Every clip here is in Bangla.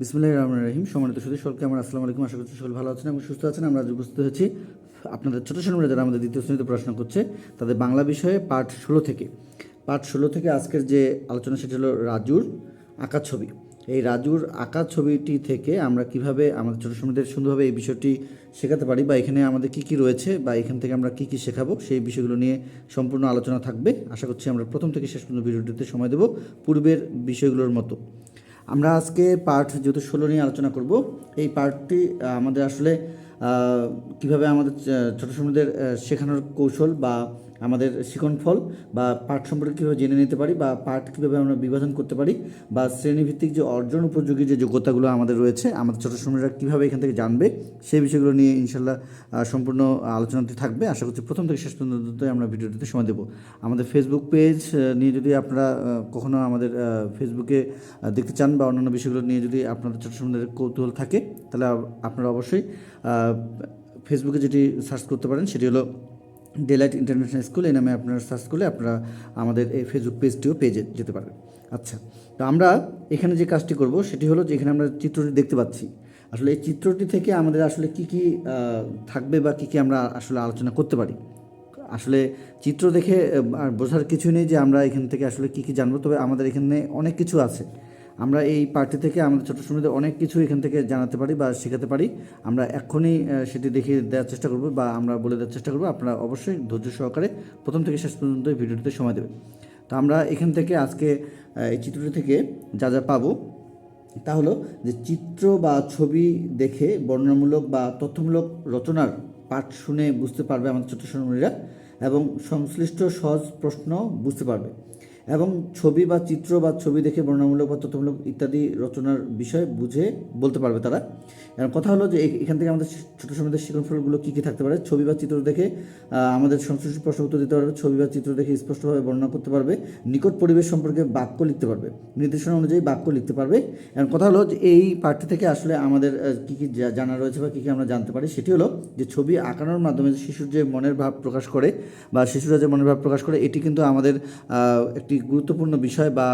বিসমুল্লাহ রহমান রহিম। সম্মানিত সুদী সকলকে আমার আসসালামু আলাইকুম। আশা করছি সকল ভালো আছেন এবং সুস্থ আছেন। আমরা আজ উপস্থিত হয়েছি আপনাদের ছোটো শ্রেণীরা যারা আমাদের দ্বিতীয় শ্রেণীতে পড়াশোনা করছে, তাদের বাংলা বিষয়ে পাঠ ষোলো থেকে। পাঠ ষোলো থেকে আজকের যে আলোচনা, সেটি হলো রাজুর আঁকা ছবি। এই রাজুর আঁকা ছবিটি থেকে আমরা কীভাবে আমাদের ছোটো শ্রেণীদের সুন্দরভাবে এই বিষয়টি শেখাতে পারি, বা এখানে আমাদের কী কী রয়েছে, বা এখান থেকে আমরা কী কী শেখাবো, সেই বিষয়গুলো নিয়ে সম্পূর্ণ আলোচনা থাকবে। আশা করছি আমরা প্রথম থেকে শেষ পর্যন্ত ভিডিওটিতে সময় দেব পূর্বের বিষয়গুলোর মতো। আমরা আজকে পার্ট যেহেতু ষোলো নিয়ে আলোচনা করব, এই পার্টটি আমাদের আসলে কীভাবে আমাদের ছোট ছোটো সময়দের শেখানোর কৌশল বা আমাদের শিখন ফল বা পাঠ সম্পর্কে কীভাবে জেনে নিতে পারি বা পাঠ কীভাবে আমরা বিভাজন করতে পারি বা শ্রেণীভিত্তিক যে অর্জন উপযোগী যে যোগ্যতাগুলো আমাদের রয়েছে আমাদের ছোটো সময়রা কীভাবে এখান থেকে জানবে সেই বিষয়গুলো নিয়ে ইনশাল্লাহ সম্পূর্ণ আলোচনাটি থাকবে। আশা করছি প্রথম থেকে শেষ পর্যন্ত আমরা ভিডিওটিতে সময় দেবো। আমাদের ফেসবুক পেজ নিয়ে যদি আপনারা আহ, কখনো আমাদের ফেসবুকে দেখতে চান বা অন্যান্য বিষয়গুলো নিয়ে যদি আপনাদের ছোটো সময়দের কৌতূহল থাকে তাহলে আপনারা অবশ্যই ফেসবুকে যেটি সার্চ করতে পারেন সেটি হলো ডেলাইট ইন্টারন্যাশনাল স্কুল এই নামে আপনারা সার্চ করলে আপনারা আমাদের এই ফেসবুক পেজটিও পেয়ে যেতে পারবেন। আচ্ছা তো আমরা এখানে যে কাজটি করব সেটি হলো যে এখানে আমরা চিত্রটি দেখতে পাচ্ছি। আসলে এই চিত্রটি থেকে আমাদের আসলে কি কি থাকবে বা কি কি আমরা আসলে আলোচনা করতে পারি? আসলে চিত্র দেখে বোঝার কিছু নেই যে আমরা এখান থেকে আসলে কি কি জানব, তবে আমাদের এখানে অনেক কিছু আছে। আমরা এই পার্টি থেকে আমাদের ছোটো সময়দের অনেক কিছু এখান থেকে জানাতে পারি বা শেখাতে পারি। আমরা এক্ষুনি সেটি দেখিয়ে দেওয়ার চেষ্টা করব বা আমরা বলে দেওয়ার চেষ্টা করব। আপনারা অবশ্যই ধৈর্য সহকারে প্রথম থেকে শেষ পর্যন্ত এই ভিডিওটিতে সময় দেবেন। তো আমরা এখান থেকে আজকে এই চিত্রটি থেকে যা যা পাবো তা হলো যে চিত্র বা ছবি দেখে বর্ণনামূলক বা তথ্যমূলক রচনার পাঠ শুনে বুঝতে পারবে আমাদের ছোট সোনামণিরা এবং সংশ্লিষ্ট সহজ প্রশ্ন বুঝতে পারবে। এবং ছবি বা চিত্র বা ছবি দেখে বর্ণনামূলক বা তথ্যমূলক ইত্যাদি রচনার বিষয় বুঝে বলতে পারবে তারা। এখন কথা হলো যে এখান থেকে আমাদের ছোটো সময়দের শিক্ষণফলগুলো কী কী থাকতে পারে? ছবি বা চিত্র দেখে আমাদের সংশ্লিষ্ট প্রশ্ন উত্তর দিতে পারবে, ছবি বা চিত্র দেখে স্পষ্টভাবে বর্ণনা করতে পারবে, নিকট পরিবেশ সম্পর্কে বাক্য লিখতে পারবে, নির্দেশনা অনুযায়ী বাক্য লিখতে পারবে। এবং কথা হলো যে এই পাঠটি থেকে আসলে আমাদের কী কী জানা রয়েছে বা কী কী আমরা জানতে পারি, সেটি হলো যে ছবি আঁকানোর মাধ্যমে শিশুর যে মনের ভাব প্রকাশ করে বা শিশুরা যে মনের ভাব প্রকাশ করে, এটি কিন্তু আমাদের একটি গুরুত্বপূর্ণ বিষয় বা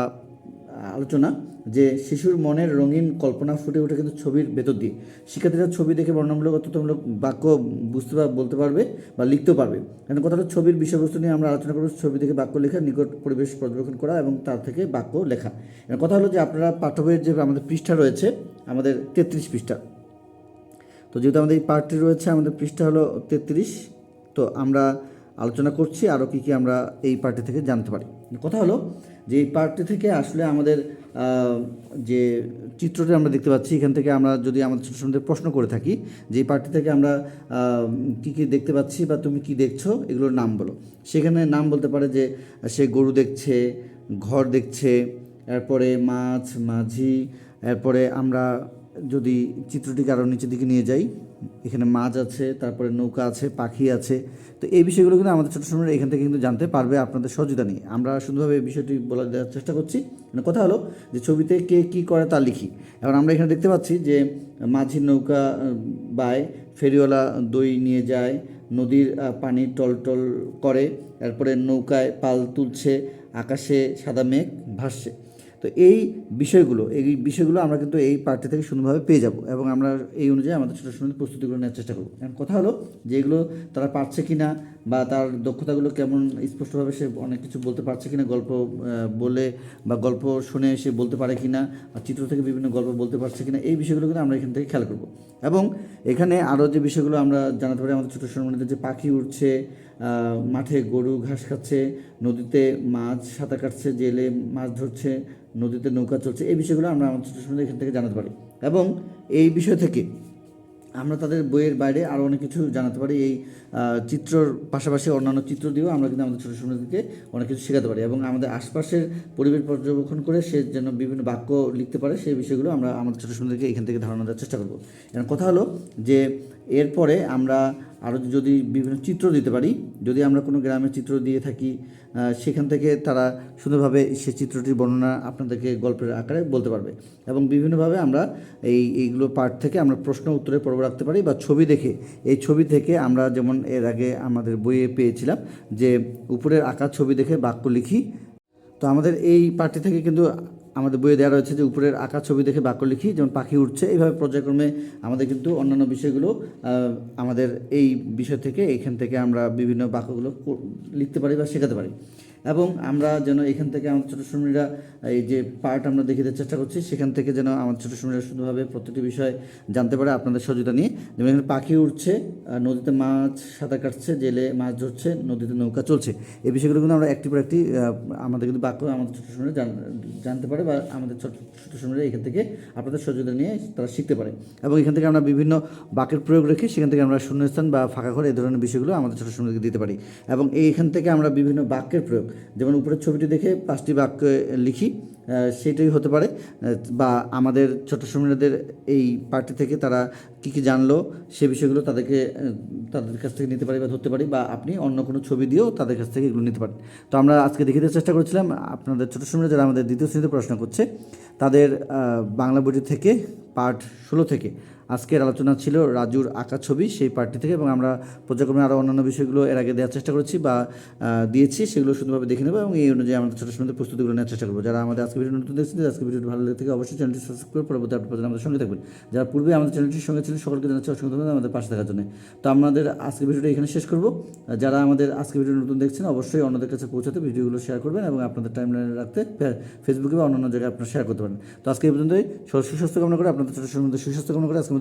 আলোচনা যে শিশুর মনের রঙিন কল্পনা ফুটে ওঠে কিন্তু ছবির ভেতর দিয়ে। শিক্ষার্থীরা ছবি দেখে বর্ণনামূলক অর্থমূলক বাক্য বুঝতে পার বলতে পারবে বা লিখতেও পারবে। এখন কথা হলো ছবির বিষয়বস্তু নিয়ে আমরা আলোচনা করব ছবি দেখে বাক্য লেখা, নিকট পরিবেশ পর্যবেক্ষণ করা এবং তার থেকে বাক্য লেখা। কথা হলো যে আপনারা পাঠ্য বইয়ের যে আমাদের পৃষ্ঠা রয়েছে, আমাদের তেত্রিশ পৃষ্ঠা। তো যেহেতু আমাদের এই পার্টটি রয়েছে, আমাদের পৃষ্ঠা হলো তেত্রিশ। তো আমরা আলোচনা করছি আরও কী কী আমরা এই পার্টি থেকে জানতে পারি। কথা হলো যে এই পার্টি থেকে আসলে আমাদের যে চিত্রটি আমরা দেখতে পাচ্ছি, এখান থেকে আমরা যদি আমাদের ছোটো সময় প্রশ্ন করে থাকি, যে এই পার্টি থেকে আমরা কী কী দেখতে পাচ্ছি বা তুমি কি দেখছ, এগুলোর নাম বলো। সেখানে নাম বলতে পারে যে সে গরু দেখছে, ঘর দেখছে, এরপরে মাছ, মাঝি, এরপরে আমরা যদি চিত্রটিকে আরও নিচের দিকে নিয়ে যাই, এখানে মাছ আছে, তারপরে নৌকা আছে, পাখি আছে, তো এই বিষয়গুলো কিন্তু আমাদের ছোটো সময় এখান থেকে কিন্তু জানতে পারবে আপনাদের সহযোগিতা নিয়ে। আমরা সুন্দরভাবে এই বিষয়টি বলা দেওয়ার চেষ্টা করছি। মানে কথা হলো যে ছবিতে কে কী করে তা লিখি। এখন আমরা এখানে দেখতে পাচ্ছি যে মাঝি নৌকা বায়, ফেরিওয়ালা দই নিয়ে যায়, নদীর পানি টলটল করে, এরপরে নৌকায় পাল তুলছে, আকাশে সাদা মেঘ ভাসছে। তো এই বিষয়গুলো এই বিষয়গুলো আমরা কিন্তু এই পার্টি থেকে সুন্দরভাবে পেয়ে যাব এবং আমরা এই অনুযায়ী আমাদের ছোটো সুন্দর প্রস্তুতি করে নেওয়ার চেষ্টা করব। এখন কথা হলো যে এগুলো তারা পারছে কি না বা তার দক্ষতাগুলো কেমন স্পষ্টভাবে সে অনেক কিছু বলতে পারছে কিনা, গল্প বলে বা গল্প শুনে সে বলতে পারে কিনা আর চিত্র থেকে বিভিন্ন গল্প বলতে পারছে কিনা, এই বিষয়গুলো কিন্তু আমরা এখান থেকে খেয়াল করব। এবং এখানে আরও যে বিষয়গুলো আমরা জানাতে পারি, আমাদের ছোটো সম্মানিত যে পাখি উঠছে মাঠে গরু ঘাস খাচ্ছে, নদীতে মাছ সাঁতার কাটছে, জেলে মাছ ধরছে, নদীতে নৌকা চলছে, এই বিষয়গুলো আমরা আমাদের ছোটো সম্বন্ধে এখান থেকে জানাতে পারি। এবং এই বিষয় থেকে আমরা তাদের বইয়ের বাইরে আরও অনেক কিছু জানাতে পারি। এই চিত্রর পাশাপাশি অন্যান্য চিত্র দিয়েও আমরা কিন্তু আমাদের ছোটো সন্তানদেরকে অনেক কিছু শেখাতে পারি এবং আমাদের আশপাশের পরিবেশ পর্যবেক্ষণ করে সে যেন বিভিন্ন বাক্য লিখতে পারে সেই বিষয়গুলো আমরা আমাদের ছোটো সন্তানদেরকে এখান থেকে ধারণা দেওয়ার চেষ্টা করব। এখন কথা হলো যে, এরপরে আমরা আরও যদি বিভিন্ন চিত্র দিতে পারি, যদি আমরা কোনো গ্রামের চিত্র দিয়ে থাকি সেখান থেকে তারা সুন্দরভাবে সে চিত্রটির বর্ণনা আপনাদেরকে গল্পের আকারে বলতে পারবে। এবং বিভিন্নভাবে আমরা এই, এইগুলো পার্ট থেকে আমরা প্রশ্ন উত্তরে পর্ব রাখতে পারি বা ছবি দেখে। এই ছবি থেকে আমরা যেমন এর আগে আমাদের বইয়ে পেয়েছিলাম যে উপরের আঁকা ছবি দেখে বাক্য লিখি। তো আমাদের এই পার্টি থেকে কিন্তু আমাদের বইয়ে দেওয়া রয়েছে যে উপরের আঁকা ছবি দেখে বাক্য লিখি, যেমন পাখি উঠছে এইভাবে পর্যায়ক্রমে আমাদের কিন্তু অন্যান্য বিষয়গুলো আমাদের এই বিষয় থেকে, এখান থেকে আমরা বিভিন্ন বাক্যগুলো লিখতে পারি বা শেখাতে পারি। এবং আমরা যেন এখান থেকে আমাদের ছোটো শ্রমিকরা এই যে পার্ট আমরা দেখিতে চেষ্টা করছি, সেখান থেকে যেন আমাদের ছোটো শ্রমিকরা শুধুভাবে প্রত্যেকটি বিষয় জানতে পারে আপনাদের সহযোগিতা নিয়ে। যেমন এখানে পাখি উঠছে নদীতে মাছ সাঁতার কাটছে, জেলে মাছ ধরছে, নদীতে নৌকা চলছে। এই বিষয়গুলো কিন্তু আমরা একটি পর একটি আমাদের কিন্তু বাক্য আমাদের ছোটো শ্রমিকরা জান- জানতে পারে বা আমাদের ছোট, ছোটো শ্রমিকরা এখান থেকে আপনাদের সহযোগিতা নিয়ে তারা শিখতে পারে। এবং এখান থেকে আমরা বিভিন্ন বাক্যের প্রয়োগ রেখে সেখান থেকে আমরা শূন্যস্থান বা ফাঁকা ঘর এই ধরনের বিষয়গুলো আমাদের ছোটো শ্রমিককে দিতে পারি। এবং এইখান থেকে আমরা বিভিন্ন বাক্যের প্রয়োগ যেমন উপরের ছবিটি দেখে পাঁচটি বাক্য লিখি সেটাই হতে পারে। বা আমাদের ছোট শ্রমিকদের এই পার্টি থেকে তারা কী কী জানলো, সে বিষয়গুলো তাদেরকে তাদের কাছ থেকে নিতে পারি বা ধরতে পারি বা আপনি অন্য কোনো ছবি দিয়েও তাদের কাছ থেকে এগুলো নিতে পারেন। তো আমরা আজকে দেখিতে চেষ্টা করেছিলাম, আপনাদের ছোটো শ্রমিকরা যারা আমাদের দ্বিতীয় শ্রেণীতে পড়াশোনা করছে, তাদের বাংলা বইটি থেকে পার্ট ষোলো থেকে আজকের আলোচনা ছিল রাজুর আঁকা ছবি সেই পার্টি থেকে এবং আমরা পর্যায়ক্রমে আরও অন্যান্য বিষয়গুলো এর আগে দেওয়ার চেষ্টা করেছি বা দিয়েছি, সেগুলো সুন্দরভাবে দেখে নেব এবং এই অনুযায়ী আমাদের ছোটো সময় প্রস্তুতিগুলো নেওয়ার চেষ্টা করব। যারা আমাদের আজকে ভিডিও নতুন দেখছেন, আজকে ভিডিওটি ভালো লেগে থেকে অবশ্যই চ্যানেলটি সাবস্ক্রাইব করে পরবর্তী আপডেট পর্যন্ত আমাদের সঙ্গে থাকবেন। যারা পূর্বে আমাদের চ্যানেলটির সঙ্গে ছিলেন, সকলকে জানাচ্ছি অসংখ্য ধন্যবাদ আমাদের পাশে থাকার জন্য। তো আমাদের আজকে ভিডিওটা এখানে শেষ করব। যারা আমাদের আজকে ভিডিও নতুন দেখছেন, অবশ্যই অন্যদের কাছে পৌঁছাতে ভিডিওগুলো শেয়ার করবেন এবং আপনাদের টাইম লাইনে রাখতে ফেসবুকে বা অন্যান্য জায়গায় আপনারা শেয়ার করতে পারেন। তো আজকে এই পর্যন্তই। সব সুস্বাস্থ্য কামনা করে, আপনাদের ছোটো সুস্বাস্থ্য কামনা করে আজকের